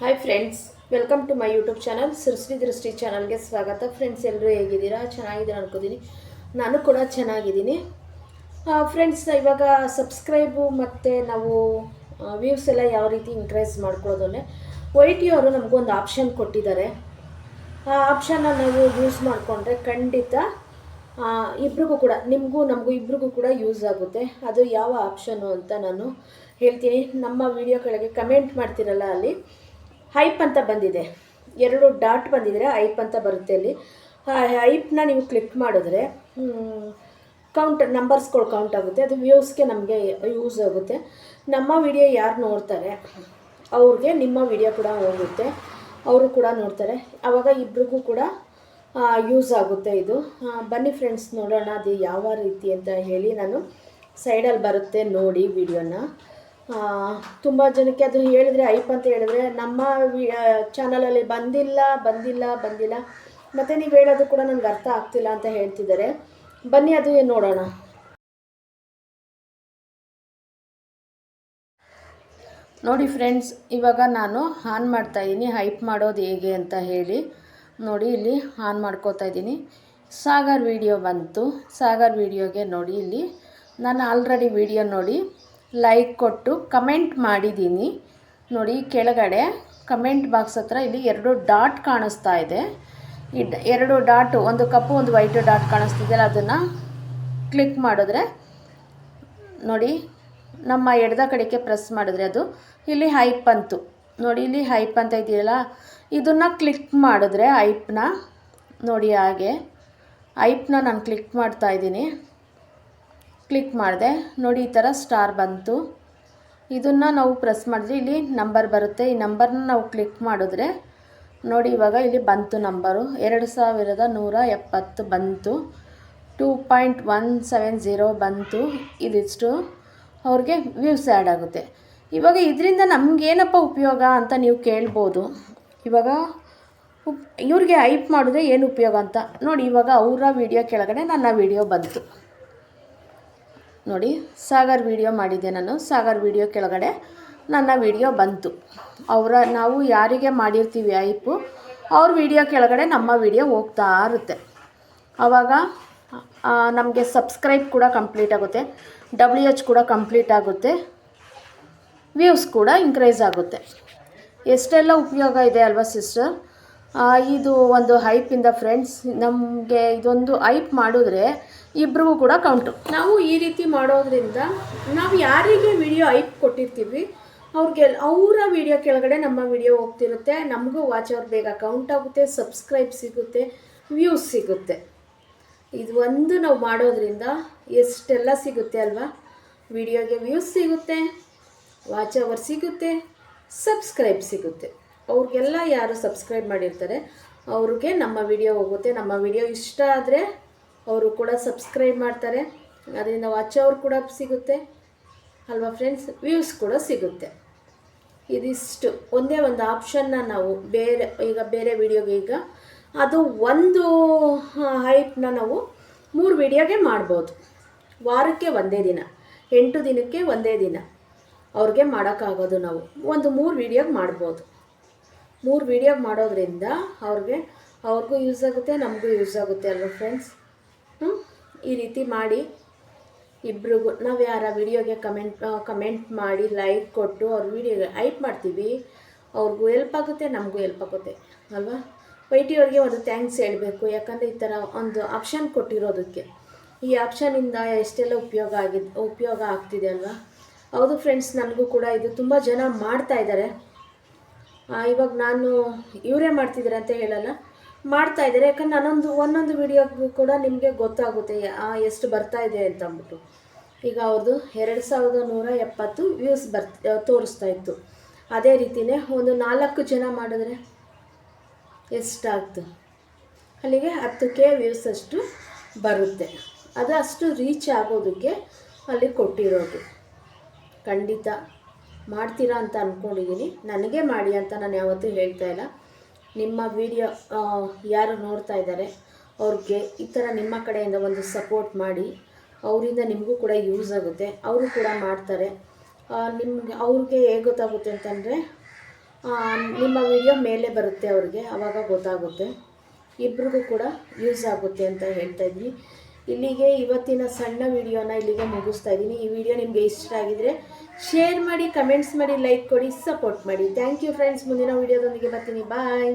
Hi friends welcome to my YouTube channel Srishti Drishti ಚಾನಲ್ಗೆ ಸ್ವಾಗತ. Friends ಎಲ್ಲರೂ ಹೇಗಿದ್ದೀರಾ? ಚೆನ್ನಾಗಿದ್ದೀರಾ ಅನ್ಕೋತೀನಿ. ನಾನು ಕೂಡ ಚೆನ್ನಾಗಿದ್ದೀನಿ. ಫ್ರೆಂಡ್ಸ್ ಇವಾಗ ಸಬ್ಸ್ಕ್ರೈಬು ಮತ್ತು ನಾವು ವ್ಯೂಸ್ ಎಲ್ಲ ಯಾವ ರೀತಿ ಇನ್ಕ್ರೀಸ್ ಮಾಡ್ಕೊಳ್ಳೋದನ್ನೇ ವೈ ಟಿ ಅವರು ನಮಗೊಂದು ಆಪ್ಷನ್ ಕೊಟ್ಟಿದ್ದಾರೆ. ಆ ಆಪ್ಷನ್ನ ನಾವು ಯೂಸ್ ಮಾಡಿಕೊಂಡ್ರೆ ಖಂಡಿತ ಇಬ್ರಿಗೂ ಕೂಡ, ನಿಮಗೂ ನಮಗೂ ಇಬ್ರಿಗೂ ಕೂಡ ಯೂಸ್ ಆಗುತ್ತೆ. ಅದು ಯಾವ ಆಪ್ಷನ್ನು ಅಂತ ನಾನು ಹೇಳ್ತೀನಿ. ನಮ್ಮ ವಿಡಿಯೋ ಕೆಳಗೆ ಕಮೆಂಟ್ ಮಾಡ್ತಿರಲ್ಲ ಅಲ್ಲಿ. ಹೈಪ್ ಅಂತ ಬಂದಿದೆ. ಎರಡು ಡಾಟ್ ಬಂದಿದ್ರೆ ಹೈಪ್ ಅಂತ ಬರುತ್ತೆ ಅಲ್ಲಿ ಐಪ್ನ ನೀವು ಕ್ಲಿಕ್ ಮಾಡಿದ್ರೆ ಕೌಂಟ್ ನಂಬರ್ಸ್ಗಳು ಕೌಂಟ್ ಆಗುತ್ತೆ. ಅದು ವ್ಯೂಸ್ಗೆ ನಮಗೆ ಯೂಸ್ ಆಗುತ್ತೆ. ನಮ್ಮ ವಿಡಿಯೋ ಯಾರು ನೋಡ್ತಾರೆ, ಅವ್ರಿಗೆ ನಿಮ್ಮ ವಿಡಿಯೋ ಕೂಡ ಹೋಗುತ್ತೆ. ಅವರು ಕೂಡ ನೋಡ್ತಾರೆ. ಆವಾಗ ಇಬ್ರಿಗೂ ಕೂಡ ಯೂಸ್ ಆಗುತ್ತೆ ಇದು. ಬನ್ನಿ ಫ್ರೆಂಡ್ಸ್ ನೋಡೋಣ ಅದು ಯಾವ ರೀತಿ ಅಂತ ಹೇಳಿ ನಾನು ಸೈಡಲ್ಲಿ ಬರುತ್ತೆ ನೋಡಿ ವಿಡಿಯೋನ ತುಂಬ ಜನಕ್ಕೆ ಅದು ಹೇಳಿದ್ರೆ ಐಪ್ ಅಂತ ಹೇಳಿದ್ರೆ ನಮ್ಮ ಚಾನಲಲ್ಲಿ ಬಂದಿಲ್ಲ ಬಂದಿಲ್ಲ ಬಂದಿಲ್ಲ. ಮತ್ತು ನೀವು ಹೇಳೋದು ಕೂಡ ನನಗೆ ಅರ್ಥ ಆಗ್ತಿಲ್ಲ ಅಂತ ಹೇಳ್ತಿದ್ದಾರೆ. ಬನ್ನಿ ಅದು ನೋಡೋಣ. ನೋಡಿ ಫ್ರೆಂಡ್ಸ್, ಇವಾಗ ನಾನು ಆನ್ ಮಾಡ್ತಾ ಇದ್ದೀನಿ ಹೈಪ್ ಮಾಡೋದು ಹೇಗೆ ಅಂತ ಹೇಳಿ. ನೋಡಿ, ಇಲ್ಲಿ ಆನ್ ಮಾಡ್ಕೋತಾ ಇದ್ದೀನಿ ಸಾಗರ್ ವಿಡಿಯೋ ಬಂತು. ಸಾಗರ್ ವಿಡಿಯೋಗೆ ನೋಡಿ ಇಲ್ಲಿ. ನಾನು ಆಲ್ರೆಡಿ ವಿಡಿಯೋ ನೋಡಿ ಲೈಕ್ ಕೊಟ್ಟು ಕಮೆಂಟ್ ಮಾಡಿದ್ದೀನಿ ನೋಡಿ, ಕೆಳಗಡೆ ಕಮೆಂಟ್ ಬಾಕ್ಸ್ ಹತ್ರ ಇಲ್ಲಿ ಎರಡು ಡಾಟ್ ಕಾಣಿಸ್ತಾ ಇದೆ. ಈ ಎರಡು ಡಾಟು ಒಂದು ಕಪ್ಪು, ಒಂದು ವೈಟು ಡಾಟ್ ಕಾಣಿಸ್ತಿದೆಯಲ್ಲ ಅದನ್ನು ಕ್ಲಿಕ್ ಮಾಡಿದ್ರೆ ನೋಡಿ, ನಮ್ಮ ಎಡದ ಕಡೆಗೆ ಪ್ರೆಸ್ ಮಾಡಿದ್ರೆ ಅದು. ಇಲ್ಲಿ ಹೈಪ್ ಅಂತು. ನೋಡಿ, ಇಲ್ಲಿ ಹೈಪ್ ಅಂತ ಇದೆಯಲ್ಲ, ಇದನ್ನು ಕ್ಲಿಕ್ ಮಾಡಿದ್ರೆ ಐಪ್ನ ನೋಡಿ ಹಾಗೆ. ಐಪ್ನ ನಾನು ಕ್ಲಿಕ್ ಮಾಡ್ತಾ ಇದ್ದೀನಿ. ಕ್ಲಿಕ್ ಮಾಡಿದೆ. ನೋಡಿ, ಈ ಥರ ಸ್ಟಾರ್ ಬಂತು. ಇದನ್ನು ನಾವು ಪ್ರೆಸ್ ಮಾಡಿದ್ರೆ ಇಲ್ಲಿ ನಂಬರ್ ಬರುತ್ತೆ. ಈ ನಂಬರ್ನ ನಾವು ಕ್ಲಿಕ್ ಮಾಡಿದ್ರೆ, ನೋಡಿ, ಇವಾಗ ಇಲ್ಲಿ ಬಂತು ನಂಬರು. ಎರಡು ಸಾವಿರದ ನೂರ ಎಪ್ಪತ್ತು ಬಂತು. Two point one seven zero ಬಂತು. ಇದಿಷ್ಟು ಅವ್ರಿಗೆ ವ್ಯೂಸ್ ಆ್ಯಡ್ ಆಗುತ್ತೆ. ಇವಾಗ ಇದರಿಂದ ನಮಗೇನಪ್ಪ ಉಪಯೋಗ ಅಂತ ನೀವು ಕೇಳ್ಬೋದು. ಇವಾಗ ಇವ್ರಿಗೆ ಐಪ್ ಮಾಡಿದ್ರೆ ಏನು ಉಪಯೋಗ ಅಂತ. ನೋಡಿ, ಇವಾಗ ಅವರ ವಿಡಿಯೋ ಕೆಳಗಡೆ ನನ್ನ ವಿಡಿಯೋ ಬಂತು. ನೋಡಿ, ಸಾಗರ್ ವಿಡಿಯೋ ಮಾಡಿದ್ದೆ ನಾನು. ಸಾಗರ್ ವಿಡಿಯೋ ಕೆಳಗಡೆ ನನ್ನ ವಿಡಿಯೋ ಬಂತು. ಅವರ, ನಾವು ಯಾರಿಗೆ ಮಾಡಿರ್ತೀವಿ ಐಪು ಅವ್ರ ವಿಡಿಯೋ ಕೆಳಗಡೆ ನಮ್ಮ ವಿಡಿಯೋ ಹೋಗ್ತಾ ಇರುತ್ತೆ. ಆವಾಗ ನಮಗೆ ಸಬ್ಸ್ಕ್ರೈಬ್ ಕೂಡ ಕಂಪ್ಲೀಟ್ ಆಗುತ್ತೆ. ಡಬ್ಲ್ಯೂ ಎಚ್ ಕೂಡ ಕಂಪ್ಲೀಟ್ ಆಗುತ್ತೆ. ವ್ಯೂಸ್ ಕೂಡ ಇನ್ಕ್ರೀಸ್ ಆಗುತ್ತೆ. ಎಷ್ಟೆಲ್ಲ ಉಪಯೋಗ ಇದೆ ಅಲ್ವಾ ಸಿಸ್ಟರ್ ಇದು ಒಂದು ಹೈಪಿಂದ ಫ್ರೆಂಡ್ಸ್ ನಮಗೆ ಇದೊಂದು ಹೈಪ್ ಮಾಡಿದ್ರೆ ಇಬ್ರಿಗೂ ಕೂಡ ಕೌಂಟು ನಾವು ಈ ರೀತಿ ಮಾಡೋದ್ರಿಂದ ನಾವು ಯಾರಿಗೆ ವಿಡಿಯೋ ಹೈಪ್ ಕೊಟ್ಟಿರ್ತೀವಿ, ಅವ್ರಿಗೆ ಅವರ ವಿಡಿಯೋ ಕೆಳಗಡೆ ನಮ್ಮ ವಿಡಿಯೋ ಹೋಗ್ತಿರುತ್ತೆ, ನಮಗೂ ವಾಚ್ ಅವ್ರು ಬೇಗ ಕೌಂಟ್ ಆಗುತ್ತೆ ಸಬ್ಸ್ಕ್ರೈಬ್ ಸಿಗುತ್ತೆ ವ್ಯೂಸ್ ಸಿಗುತ್ತೆ. ಇದು ಒಂದು ನಾವು ಮಾಡೋದ್ರಿಂದ ಎಷ್ಟೆಲ್ಲ ಸಿಗುತ್ತೆ ಅಲ್ವಾ? ವಿಡಿಯೋಗೆ ವ್ಯೂಸ್ ಸಿಗುತ್ತೆ ವಾಚ್ ಅವರ್ ಸಿಗುತ್ತೆ ಸಬ್ಸ್ಕ್ರೈಬ್ ಸಿಗುತ್ತೆ. ಅವ್ರಿಗೆಲ್ಲ ಯಾರು ಸಬ್ಸ್ಕ್ರೈಬ್ ಮಾಡಿರ್ತಾರೆ, ಅವ್ರಿಗೆ ನಮ್ಮ ವಿಡಿಯೋ ಹೋಗುತ್ತೆ. ನಮ್ಮ ವಿಡಿಯೋ ಇಷ್ಟ ಆದರೆ ಅವರು ಕೂಡ ಸಬ್ಸ್ಕ್ರೈಬ್ ಮಾಡ್ತಾರೆ. ಅದರಿಂದ ವಾಚ್ ಅವ್ರು ಕೂಡ ಸಿಗುತ್ತೆ. ಅಲ್ವಾ ಫ್ರೆಂಡ್ಸ್ ವ್ಯೂಸ್ ಕೂಡ ಸಿಗುತ್ತೆ. ಇದಿಷ್ಟು. ಒಂದೇ ಒಂದು ಆಪ್ಷನ್ನ ನಾವು ಬೇರೆ, ಈಗ ಬೇರೆ ವಿಡಿಯೋಗೆ ಈಗ ಅದು ಒಂದು ಹೈಪ್ನ ನಾವು ಮೂರು ವಿಡಿಯೋಗೆ ಮಾಡ್ಬೋದು. ವಾರಕ್ಕೆ ಒಂದೇ ದಿನ. ಎಂಟು ದಿನಕ್ಕೆ ಒಂದೇ ದಿನ. ಅವ್ರಿಗೆ ಮಾಡೋಕ್ಕಾಗೋದು ನಾವು. ಒಂದು ಮೂರು ವಿಡಿಯೋಗೆ ಮಾಡ್ಬೋದು. ಮೂರು ವಿಡಿಯೋ ಮಾಡೋದ್ರಿಂದ ಅವ್ರಿಗೆ, ಅವ್ರಿಗೂ ಯೂಸ್ ಆಗುತ್ತೆ, ನಮಗೂ ಯೂಸ್ ಆಗುತ್ತೆ ಅಲ್ವ ಫ್ರೆಂಡ್ಸ್ ಈ ರೀತಿ ಮಾಡಿ ಇಬ್ರಿಗೂ, ನಾವು ಯಾರ ವಿಡಿಯೋಗೆ ಕಮೆಂಟ್ ಕಮೆಂಟ್ ಮಾಡಿ ಲೈಕ್ ಕೊಟ್ಟು ಅವ್ರ ವಿಡಿಯೋಗೆ ಹೈಪ್ ಮಾಡ್ತೀವಿ, ಅವ್ರಿಗೂ ಹೆಲ್ಪ್ ಆಗುತ್ತೆ, ನಮಗೂ ಹೆಲ್ಪ್ ಆಗುತ್ತೆ, ಅಲ್ವಾ? ವೈ ಟಿ ಅವ್ರಿಗೆ ಒಂದು ಥ್ಯಾಂಕ್ಸ್ ಹೇಳಬೇಕು, ಯಾಕಂದರೆ ಈ ಥರ ಒಂದು ಆಪ್ಷನ್ ಕೊಟ್ಟಿರೋದಕ್ಕೆ. ಈ ಆಪ್ಷನಿಂದ ಎಷ್ಟೆಲ್ಲ ಉಪಯೋಗ ಆಗಿದ್, ಉಪಯೋಗ ಆಗ್ತಿದೆ ಅಲ್ವಾ? ಹೌದು ಫ್ರೆಂಡ್ಸ್ ನನಗೂ ಕೂಡ ಇದು ತುಂಬ ಜನ ಮಾಡ್ತಾ ಇದ್ದಾರೆ ಇವಾಗ ನಾನು ಇವರೇ ಮಾಡ್ತಿದ್ದಾರೆ ಅಂತ ಹೇಳಲ್ಲ. ಮಾಡ್ತಾ ಇದ್ದಾರೆ. ಯಾಕಂದ್ರೆ ನಾನೊಂದು, ಒಂದೊಂದು ವಿಡಿಯೋಗೂ ಕೂಡ ನಿಮಗೆ ಗೊತ್ತಾಗುತ್ತೆ. ಎಷ್ಟು ಬರ್ತಾ ಇದೆ ಅಂತ ಅಂದ್ಬಿಟ್ಟು. ಈಗ ಅವ್ರದ್ದು ಎರಡು ಸಾವಿರದ ನೂರ ಎಪ್ಪತ್ತು ವ್ಯೂಸ್ ಬರ್ತ ತೋರಿಸ್ತಾ ಇತ್ತು. ಅದೇ ರೀತಿಯೇ ಒಂದು ನಾಲ್ಕು ಜನ ಮಾಡಿದ್ರೆ ಎಷ್ಟಾಗ್ತು? ಅಲ್ಲಿಗೆ ಹತ್ತು ಕೆ ವ್ಯೂಸ್ ಅಷ್ಟು ಬರುತ್ತೆ. ಅದು ಅಷ್ಟು ರೀಚ್ ಆಗೋದಕ್ಕೆ ಅಲ್ಲಿ ಕೊಟ್ಟಿರೋದು. ಖಂಡಿತ. ಮಾಡ್ತೀರಾ ಅಂತ ಅಂದ್ಕೊಂಡಿದ್ದೀನಿ ನನಗೆ ಮಾಡಿ ಅಂತ ನಾನು ಯಾವತ್ತೂ ಹೇಳ್ತಾ ಇಲ್ಲ. ನಿಮ್ಮ ವಿಡಿಯೋ ಯಾರು ನೋಡ್ತಾ ಇದ್ದಾರೆ, ಅವ್ರಿಗೆ ಈ ಥರ ನಿಮ್ಮ ಕಡೆಯಿಂದ ಒಂದು ಸಪೋರ್ಟ್ ಮಾಡಿ. ಅವರಿಂದ ನಿಮಗೂ ಕೂಡ ಯೂಸ್ ಆಗುತ್ತೆ. ಅವರು ಕೂಡ ಮಾಡ್ತಾರೆ. ನಿಮಗೆ, ಅವ್ರಿಗೆ ಹೇಗೆ ಗೊತ್ತಾಗುತ್ತೆ ಅಂತಂದರೆ ನಿಮ್ಮ ವಿಡಿಯೋ ಮೇಲೆ ಬರುತ್ತೆ ಅವ್ರಿಗೆ ಆವಾಗ ಗೊತ್ತಾಗುತ್ತೆ. ಇಬ್ರಿಗೂ ಕೂಡ ಯೂಸ್ ಆಗುತ್ತೆ ಅಂತ ಹೇಳ್ತಾ ಇದ್ವಿ ಇಲ್ಲಿಗೆ ಇವತ್ತಿನ ಸಣ್ಣ ವಿಡಿಯೋನ ಇಲ್ಲಿಗೆ ಮುಗಿಸ್ತಾ ಇದ್ದೀನಿ. ಈ ವಿಡಿಯೋ ನಿಮಗೆ ಇಷ್ಟ ಆಗಿದ್ರೆ ಶೇರ್ ಮಾಡಿ ಕಮೆಂಟ್ಸ್ ಮಾಡಿ ಲೈಕ್ ಕೊಡಿ ಸಪೋರ್ಟ್ ಮಾಡಿ. ಥ್ಯಾಂಕ್ ಯು ಫ್ರೆಂಡ್ಸ್ ಮುಂದಿನ ವಿಡಿಯೋದೊಂದಿಗೆ ಬರ್ತೀನಿ. ಬಾಯ್